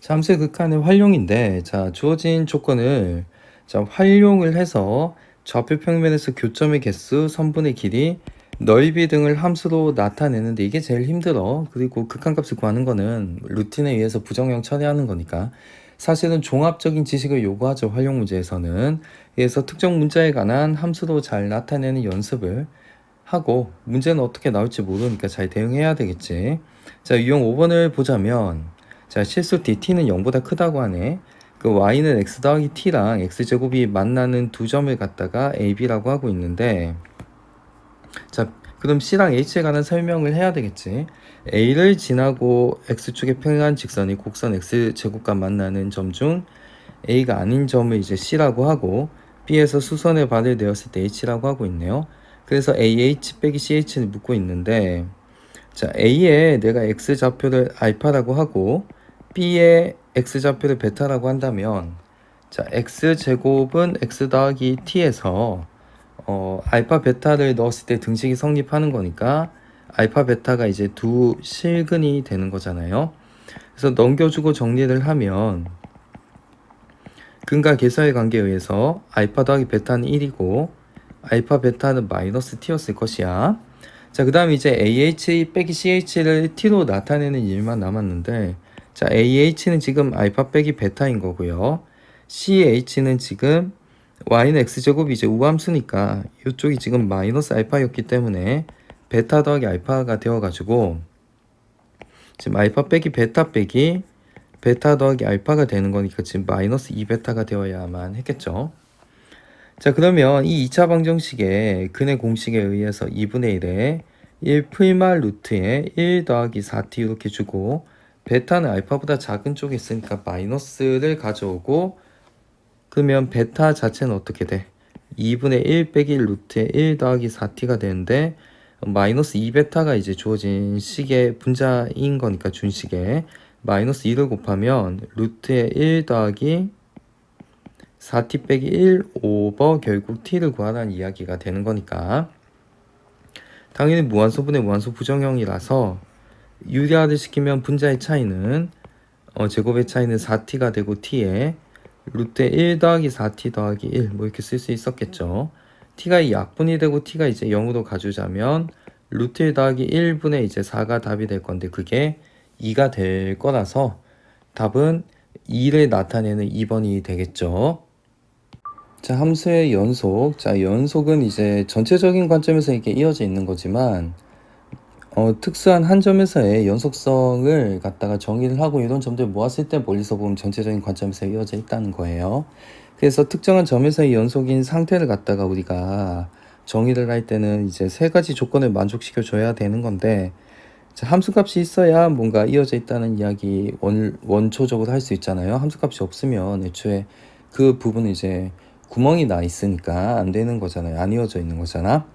자, 함수의 극한의 활용인데, 자, 주어진 조건을 자, 활용을 해서 좌표 평면에서 교점의 개수, 선분의 길이, 넓이 등을 함수로 나타내는데 이게 제일 힘들어. 그리고 극한값을 구하는 거는 루틴에 의해서 부정형 처리하는 거니까. 사실은 종합적인 지식을 요구하죠. 활용 문제에서는. 그래서 특정 문자에 관한 함수로 잘 나타내는 연습을 하고 문제는 어떻게 나올지 모르니까 잘 대응해야 되겠지. 자, 유형 5번을 보자면 자, 실수 d t는 0보다 크다고 하네. 그 y는 x 더하기 t랑 x제곱이 만나는 두 점을 갖다가 a, b라고 하고 있는데 자, 그럼 c랑 h에 관한 설명을 해야 되겠지. a를 지나고 x축에 평행한 직선이 곡선 x제곱과 만나는 점 중 a가 아닌 점을 이제 c라고 하고 b에서 수선의 발을 내었을 때 h라고 하고 있네요. 그래서 AH 빼기 CH를 묻고 있는데 자 A에 내가 X 좌표를 알파라고 하고 B에 X 좌표를 베타라고 한다면 자 X 제곱은 X 더하기 T에서 어 알파 베타를 넣었을 때 등식이 성립하는 거니까 알파 베타가 이제 두 실근이 되는 거잖아요. 그래서 넘겨주고 정리를 하면 근과 계사의 관계에 의해서 알파 더하기 베타는 1이고 알파 베타는 마이너스 t였을 것이야. 자, 그 다음 이제 AH 빼기 CH를 t로 나타내는 일만 남았는데, 자, AH는 지금 알파 빼기 베타인 거고요. CH는 지금 y는 x제곱이 이제 우함수니까 이쪽이 지금 마이너스 알파였기 때문에 베타 더하기 알파가 되어가지고 지금 알파 빼기 베타 빼기 베타 더하기 알파가 되는 거니까 지금 마이너스 2베타가 되어야만 했겠죠. 자 그러면 이 2차 방정식의 근의 공식에 의해서 2분의 1에 1 프리마 루트에 1 더하기 4t 이렇게 주고 베타는 알파보다 작은 쪽에 있으니까 마이너스를 가져오고 그러면 베타 자체는 어떻게 돼? 2분의 1 빼기 1 루트에 1 더하기 4t가 되는데 마이너스 2베타가 이제 주어진 식의 분자인 거니까 준식에 마이너스 2를 곱하면 루트에 1 더하기 4t 빼기 1 오버 결국 t를 구하라는 이야기가 되는 거니까 당연히 무한소분의 무한소 부정형이라서 유리화를 시키면 분자의 차이는 어, 제곱의 차이는 4t가 되고 t에 루트에 1 더하기 4t 더하기 1 뭐 이렇게 쓸 수 있었겠죠 t가 약분이 되고 t가 이제 0으로 가주자면 루트 1 더하기 1분의 이제 4가 답이 될 건데 그게 2가 될 거라서 답은 2를 나타내는 2번이 되겠죠. 자, 함수의 연속. 자, 연속은 이제 전체적인 관점에서 이렇게 이어져 있는 거지만, 어, 특수한 한 점에서의 연속성을 갖다가 정의를 하고 이런 점들 모았을 때 멀리서 보면 전체적인 관점에서 이어져 있다는 거예요. 그래서 특정한 점에서의 연속인 상태를 갖다가 우리가 정의를 할 때는 이제 세 가지 조건을 만족시켜 줘야 되는 건데, 자, 함수값이 있어야 뭔가 이어져 있다는 이야기 원, 원초적으로 할 수 있잖아요. 함수값이 없으면 애초에 그 부분은 이제 구멍이 나 있으니까 안 되는 거잖아요. 안 이어져 있는 거잖아.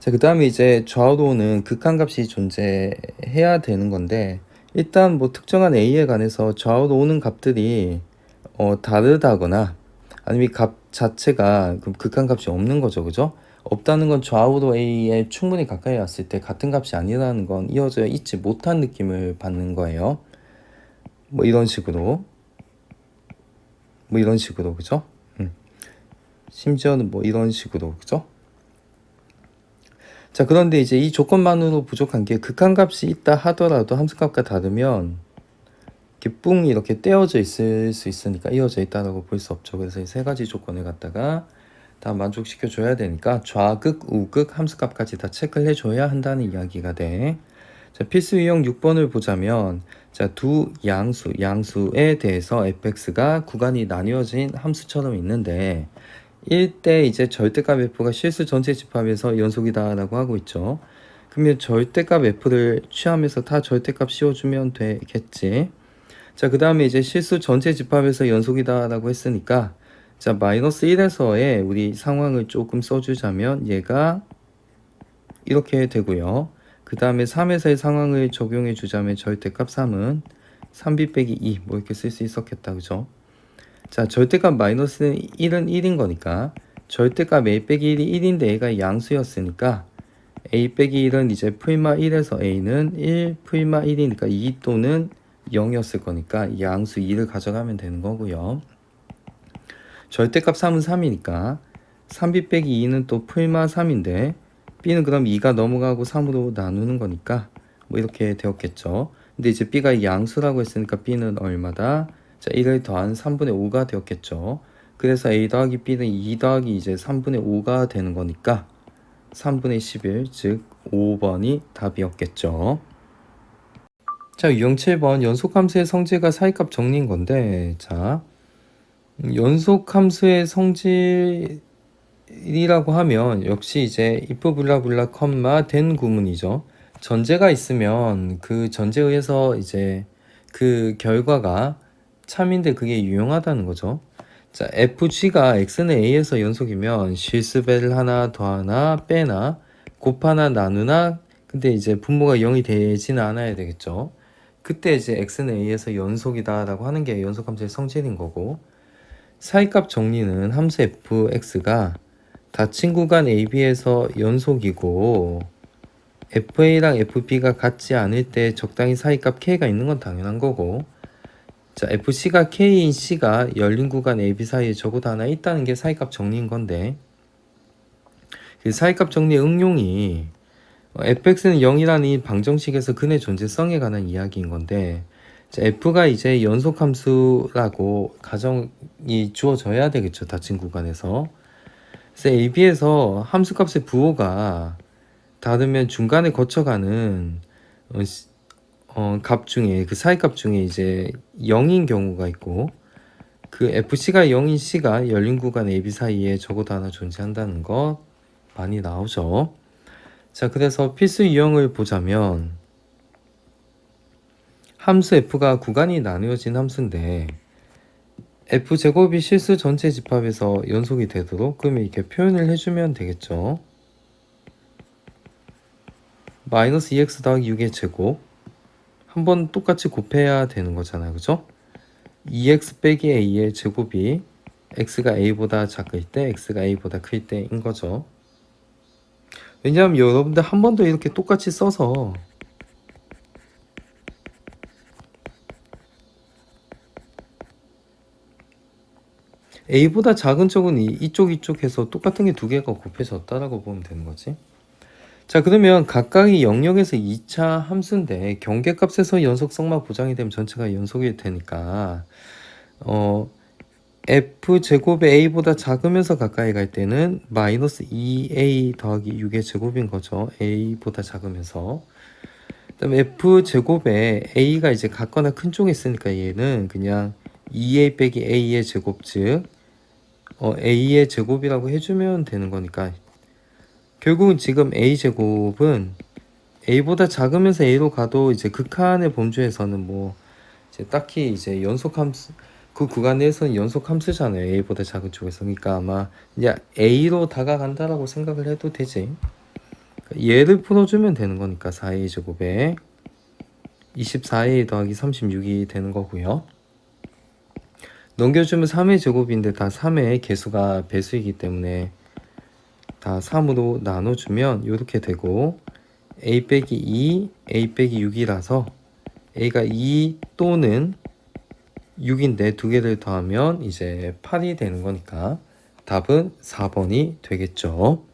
자, 그 다음에 이제 좌우로는 극한값이 존재해야 되는 건데, 일단 뭐 특정한 A에 관해서 좌우로 오는 값들이 어, 다르다거나, 아니면 이 값 자체가 그 극한값이 없는 거죠. 그죠? 없다는 건 좌우로 A에 충분히 가까이 왔을 때 같은 값이 아니라는 건 이어져 있지 못한 느낌을 받는 거예요. 뭐 이런 식으로. 뭐 이런 식으로, 그죠? 음. 심지어는 뭐 이런 식으로, 그죠? 자, 그런데 이제 이 조건만으로 부족한 게 극한값이 있다 하더라도 함수값과 다르면 이렇게 뿡 이렇게 떼어져 있을 수 있으니까 이어져 있다라고 볼 수 없죠. 그래서 이 세 가지 조건을 갖다가 다 만족시켜 줘야 되니까 좌극, 우극, 함수값까지 다 체크를 해 줘야 한다는 이야기가 돼. 자, 필수 유형 6번을 보자면 자, 두 양수, 양수에 대해서 fx가 구간이 나뉘어진 함수처럼 있는데 1대 이제 절대값 f가 실수 전체 집합에서 연속이다라고 하고 있죠. 그러면 절대값 f를 취하면서 다 절대값 씌워주면 되겠지. 자, 그 다음에 이제 실수 전체 집합에서 연속이다라고 했으니까 자, 마이너스 1에서의 우리 상황을 조금 써주자면 얘가 이렇게 되고요. 그 다음에 3에서의 상황을 적용해 주자면 절대값 3은 3b 빼기 2 뭐 이렇게 쓸 수 있었겠다. 그죠? 자, 절대값 마이너스는 1은 1인 거니까 절대값 a 빼기 1이 1인데 얘가 양수였으니까 a 빼기 1은 이제 프리마 1에서 a는 1 프리마 1이니까 2 또는 0이었을 거니까 이 양수 2를 가져가면 되는 거고요. 절대값 3은 3이니까 3b 빼기 2는 또 풀마 3인데 b는 그럼 2가 넘어가고 3으로 나누는 거니까 뭐 이렇게 되었겠죠. 근데 이제 b가 양수라고 했으니까 b는 얼마다? 자, 1을 더한 3분의 5가 되었겠죠. 그래서 a 더하기 b는 2 더하기 이제 3분의 5가 되는 거니까 3분의 11, 즉 5번이 답이었겠죠. 자, 유형 7번 연속함수의 성질과 사이값 정리인 건데, 자, 음, 연속함수의 성질이라고 하면 역시 이제 if 블라블라 컴마 된 구문이죠. 전제가 있으면 그 전제에 의해서 이제 그 결과가 참인데 그게 유용하다는 거죠. 자, fg가 x는 a에서 연속이면 실수배를 하나 더하나 빼나 곱하나 나누나 근데 이제 분모가 0이 되지는 않아야 되겠죠. 그때 이제 x는 a에서 연속이다라고 하는 게 연속 함수의 성질인 거고 사이값 정리는 함수 fx가 닫힌 구간 ab에서 연속이고 fa랑 fb가 같지 않을 때 적당히 사이값 k가 있는 건 당연한 거고 자 fc가 k인 c가 열린 구간 ab 사이에 적어도 하나 있다는 게 사이값 정리인 건데 그 사이값 정리 응용이 어, fx는 0이라는 이 방정식에서 근의 존재성에 관한 이야기인 건데 자, f가 이제 연속 함수라고 가정이 주어져야 되겠죠 닫힌 구간에서. 그래서 ab에서 함수값의 부호가 다르면 중간에 거쳐가는 어, 값 중에 그 사이값 중에 이제 0인 경우가 있고 그 fc가 0인 c가 열린 구간 ab 사이에 적어도 하나 존재한다는 거 많이 나오죠. 자, 그래서 필수 유형을 보자면 함수 f가 구간이 나누어진 함수인데 f 제곱이 실수 전체 집합에서 연속이 되도록 그러면 이렇게 표현을 해주면 되겠죠. 마이너스 2x 더하기 6의 제곱 한 번 똑같이 곱해야 되는 거잖아요. 그죠? 2x 빼기 a의 제곱이 x가 a보다 작을 때 x가 a보다 클 때인 거죠. 왜냐하면 여러분들 한번더 이렇게 똑같이 써서 a보다 작은 쪽은 이- 이쪽 이쪽 해서 똑같은 게 두 개가 곱해졌다라고 보면 되는 거지. 자 그러면 각각의 영역에서 2차 함수인데 경계값에서 연속성만 보장이 되면 전체가 연속이 되니까 어 f 제곱의 a보다 작으면서 가까이 갈 때는 마이너스 2a 더하기 6의 제곱인 거죠. a보다 작으면서 그다음에 f 제곱에 a가 이제 같거나 큰 쪽에 있으니까 얘는 그냥 2a 빼기 a의 제곱 즉 어, a의 제곱이라고 해주면 되는 거니까 결국은 지금 a 제곱은 a보다 작으면서 a로 가도 이제 극한의 범주에서는 뭐 이제 딱히 이제 연속 함수 그 구간 내에서는 연속 함수잖아요. A보다 작은 쪽에서. 그러니까 아마 이제 a로 다가간다라고 생각을 해도 되지. 그러니까 얘를 풀어주면 되는 거니까 4a 제곱에 24a 더하기 36이 되는 거고요. 넘겨주면 3의 제곱인데 다 3의 개수가 배수이기 때문에 다 3으로 나눠주면 이렇게 되고 a 빼기 2, a 빼기 6이라서 a가 2 또는 6인데 두 개를 더하면 이제 8이 되는 거니까 답은 4번이 되겠죠.